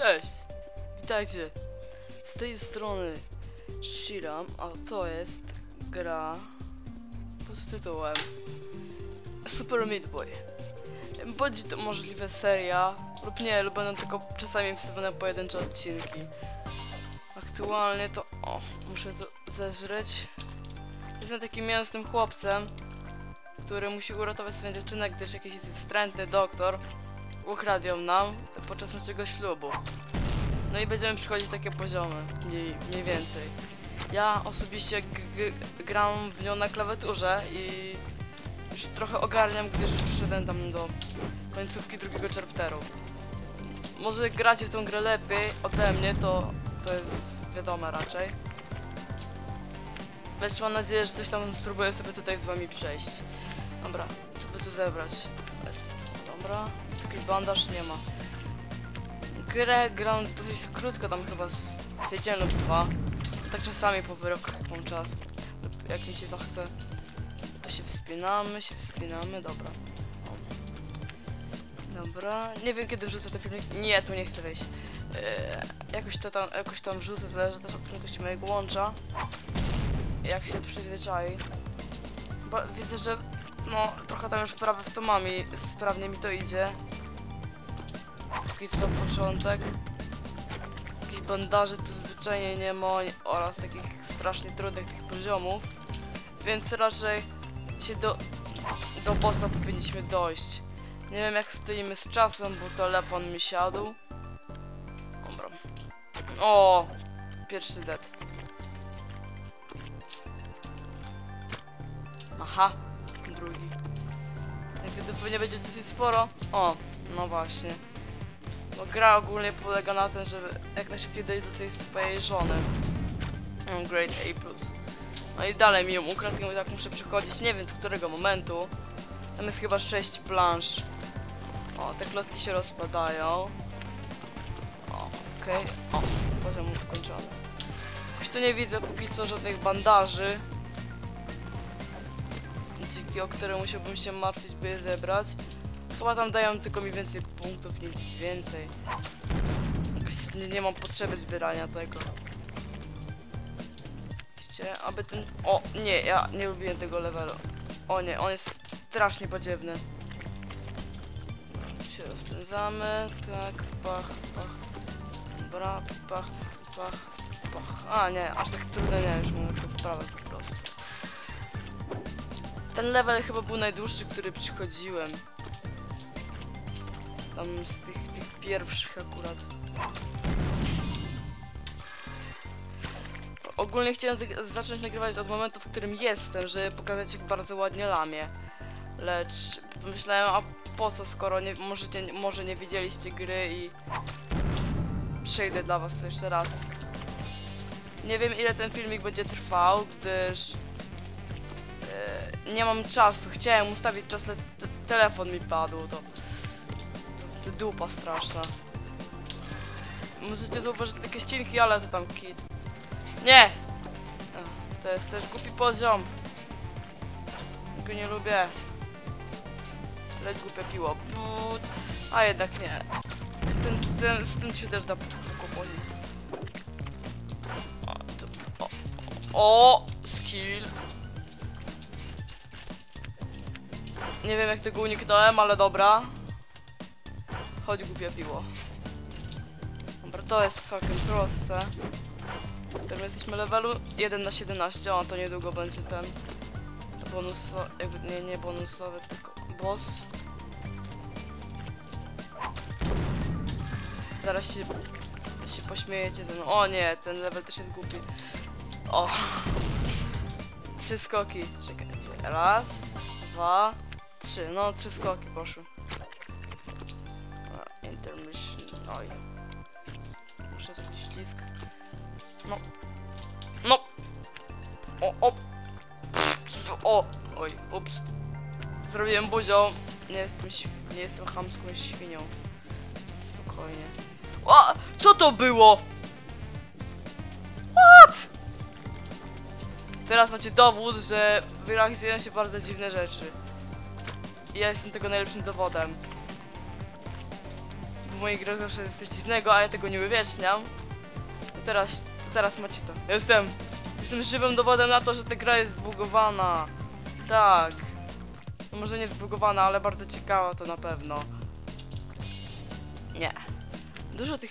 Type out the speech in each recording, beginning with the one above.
Cześć! Witajcie! Z tej strony Shiram, a to jest gra pod tytułem Super Meat Boy. Bądź to możliwe seria, lub nie, lub będą tylko czasami wstawione pojedyncze odcinki. Aktualnie to... O, muszę to zeżreć. Jestem takim mięsnym chłopcem, który musi uratować swoją dziewczynę, gdyż jakiś wstrętny doktor ukradł ją nam podczas naszego ślubu. No i będziemy przychodzić takie poziomy, mniej, mniej więcej. Ja osobiście gram w nią na klawiaturze i już trochę ogarniam, gdyż już przyszedłem tam do końcówki drugiego chapteru. Może gracie w tą grę lepiej ode mnie, to, to jest wiadome raczej. Lecz mam nadzieję, że coś tam spróbuję sobie tutaj z wami przejść. Dobra, co by tu zebrać? Dobra, jest jakiś bandaż? Nie ma. Grę gram dosyć krótko, tam chyba z tydzień lub dwa. Tak czasami po wyrokach mam czas. Jak mi się zachce. To się wspinamy, się wspinamy, dobra. Dobra, nie wiem kiedy wrzucę ten filmik. Nie, tu nie chcę wejść. Eee, jakoś to tam, jakoś tam wrzucę, zależy też od prędkości mojego łącza. Jak się przyzwyczai. Bo widzę, że no trochę tam już wprawy w to mam i sprawnie mi to idzie. Póki co początek. Jakichś bandaży tu zwyczajnie nie ma oraz takich strasznie trudnych tych poziomów. Więc raczej się do, do bossa powinniśmy dojść. Nie wiem jak stoimy z czasem, bo telefon mi siadł. Dobra. O! Pierwszy dead. Aha, drugi. To pewnie będzie dosyć sporo. O, no właśnie. Bo gra ogólnie polega na tym, żeby jak najszybciej dojść do tej swojej żony. Mam grade A+. No i dalej mi ją ukradł i tak muszę przechodzić, nie wiem do którego momentu. Tam jest chyba 6 plansz. O, te klocki się rozpadają. O, okej. O, poziom ukończony. Już tu nie widzę póki co żadnych bandaży. O które musiałbym się martwić, by je zebrać. Chyba tam dają tylko mi więcej punktów, nic więcej. Nie, nie mam potrzeby zbierania tego. Widzicie, aby ten... O, nie, ja nie lubiłem tego levelu. O nie, on jest strasznie podziewny. Się rozpędzamy, tak, pach, pach. Dobra, pach, pach, pach. A nie, aż tak trudno nie, już mam to wprawać po prostu. Ten level chyba był najdłuższy, który przychodziłem. Tam z tych, tych pierwszych akurat. Ogólnie chciałem zacząć nagrywać od momentu, w którym jestem, żeby pokazać jak bardzo ładnie lamię. Lecz pomyślałem, a po co, skoro nie, możecie, może nie widzieliście gry i przejdę dla was to jeszcze raz. Nie wiem ile ten filmik będzie trwał, gdyż e, nie mam czasu. Chciałem ustawić czas, ale te- telefon mi padł, to, to, dupa straszna. Możecie zauważyć takie ścinki, ale to tam kit. Nie! To jest też głupi poziom. Go nie lubię. Leć głupie piło. A jednak nie. Ten, ten, z tym się też da o, o, skill. Nie wiem jak tego uniknąłem, ale dobra. Chodź głupie piło. Dobra, to jest całkiem proste. Teraz jesteśmy levelu 1 na 17, o to niedługo będzie ten bonus, jakby nie, nie bonusowy, tylko boss. Zaraz się, się pośmiejecie ze mną. O nie, ten level też jest głupi. O! Trzy skoki. Czekajcie. Raz, dwa, trzy. No, trzy skoki poszły. Intermission. Oj. Muszę zrobić ślisk. No. No. O, o. O. Oj, ups. Zrobiłem buzią. Nie jestem, nie jestem chamską świnią. Spokojnie. O! Co to było? What? Teraz macie dowód, że w dzieją się bardzo dziwne rzeczy. I ja jestem tego najlepszym dowodem. w mojej grze zawsze jest coś dziwnego, a ja tego nie uwieczniam. To teraz, to teraz macie to. Jestem, jestem żywym dowodem na to, że ta gra jest zbugowana. Tak. No może nie zbugowana, ale bardzo ciekawa to na pewno. Nie. Dużo tych...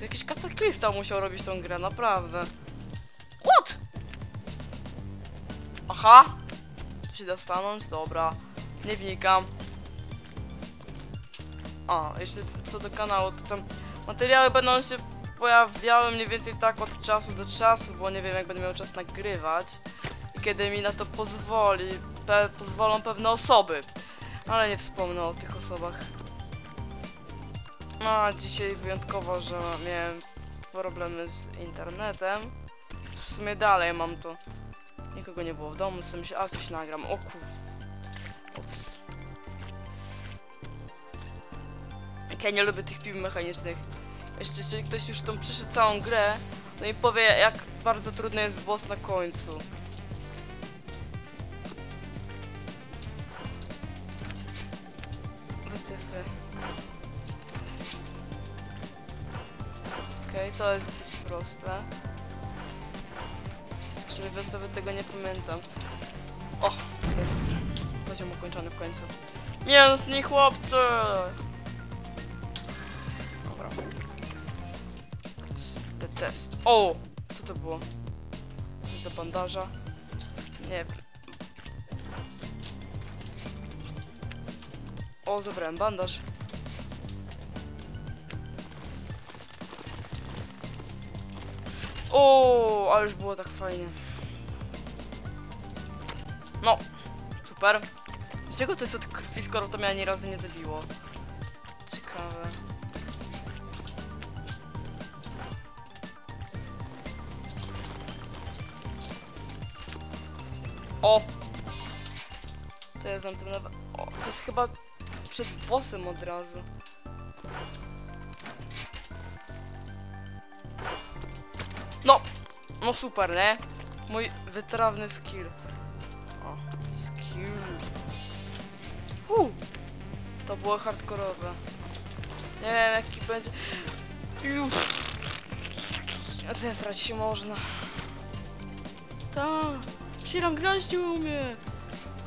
Jakiś kataklista musiał robić tą grę, naprawdę. What? Aha! Tu się da stanąć? Dobra. Nie wnikam. A, jeszcze co do kanału, to tam materiały będą się pojawiały mniej więcej tak od czasu do czasu, bo nie wiem jak będę miał czas nagrywać i kiedy mi na to pozwoli, pe pozwolą pewne osoby, ale nie wspomnę o tych osobach. A dzisiaj wyjątkowo, że miałem problemy z internetem. W sumie dalej mam to. Nikogo nie było w domu, sobie myślę, a coś nagram. O. Jak ja nie lubię tych pił mechanicznych. Jeszcze jeżeli ktoś już tą przyszedł całą grę, no i powie jak bardzo trudny jest boss na końcu. Wytyfy. Okej, to jest dosyć proste. Żeby sobie tego nie pamiętam. O, jest poziom ukończony w końcu. Mięsni chłopcy! Dobra. Te test. O! Co to było? Do bandaża? Nie. O, zabrałem bandaż. O, ale już było tak fajnie. No, super. Z czego to jest od krwi, skoro to mnie ani razu nie zabiło? Ciekawe. O! To jest tam. O, to jest chyba przed bossem od razu. No! No super, nie? Mój wytrawny skill. To było hardkorowe. Nie wiem jaki będzie. Uff. Zestrać się można. Tak. Shiram grać nie umie.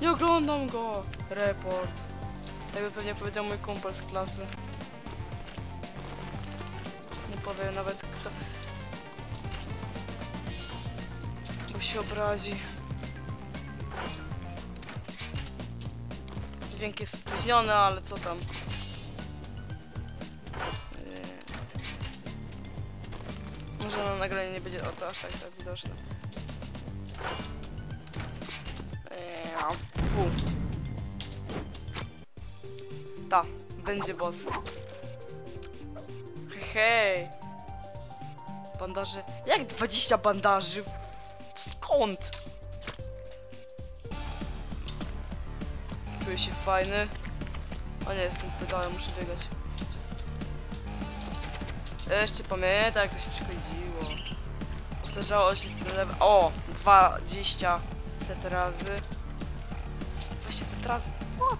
Nie oglądam go. Report. Tak by pewnie powiedział mój kumpel z klasy. Nie powiem nawet kto. Bo się obrazi. Dźwięk jest spóźniony, ale co tam. Yy. Może na nagraniu nie będzie o to aż tak, tak widoczne. Pu. Ta, będzie boss. Hej. Bandaże. Jak 20 bandaży? Skąd? Się fajny. O nie, jestem pedałem, muszę biegać. Jeszcze pamiętam jak to się przychodziło. Powtarzało się ten level. O! 20 set razy. 20 set razy. What?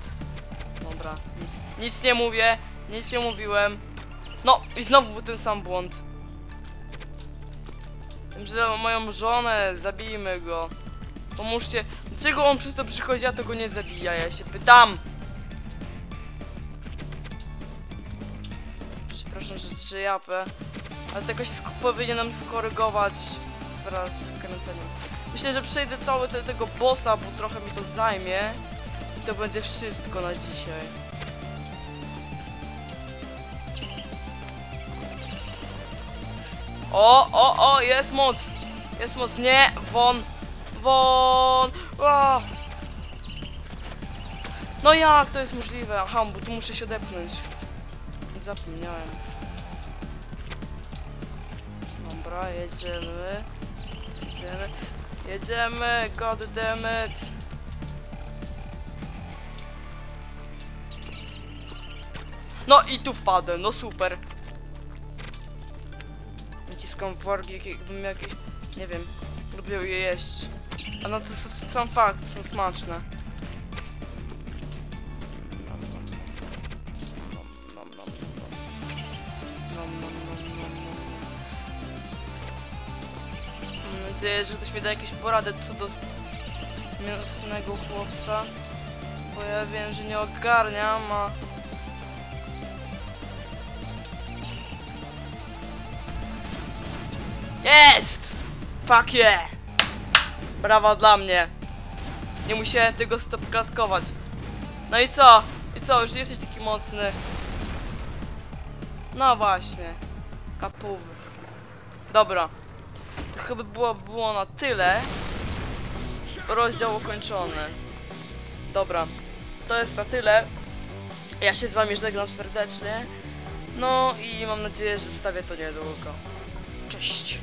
Dobra, nic, nic nie mówię, nic nie mówiłem. No i znowu był ten sam błąd. Wiem, że moją żonę, zabijmy go. Pomóżcie. Dlaczego on przez to przychodzi, a to go nie zabija? Ja się pytam. Przepraszam, że trzy japę. Ale tego się powinienem skorygować wraz z kręceniem. Myślę, że przejdę cały te, tego bossa, bo trochę mi to zajmie. I to będzie wszystko na dzisiaj. O, o, o, jest moc! Jest moc, nie, won! Won! A! No jak to jest możliwe? Aha, bo tu muszę się odepchnąć. Zapomniałem. Dobra, jedziemy. Jedziemy. Jedziemy, god damn it. No i tu wpadłem, no super. Naciskam jak- jakbym jakieś, nie wiem, lubię je jeść. A no to są, fakt, są smaczne. Mam nadzieję, że ktoś mi da jakieś porady co do mięsnego chłopca. Bo ja wiem, że nie ogarniam, a... Jest! Fuck yeah! Brawa dla mnie. Nie musiałem tego stopklatkować. No i co? I co? Już jesteś taki mocny. No właśnie. Kapówy. Dobra. To chyba było, było na tyle. Rozdział ukończony. Dobra. To jest na tyle. Ja się z wami żegnam serdecznie. No i mam nadzieję, że wstawię to niedługo. Cześć.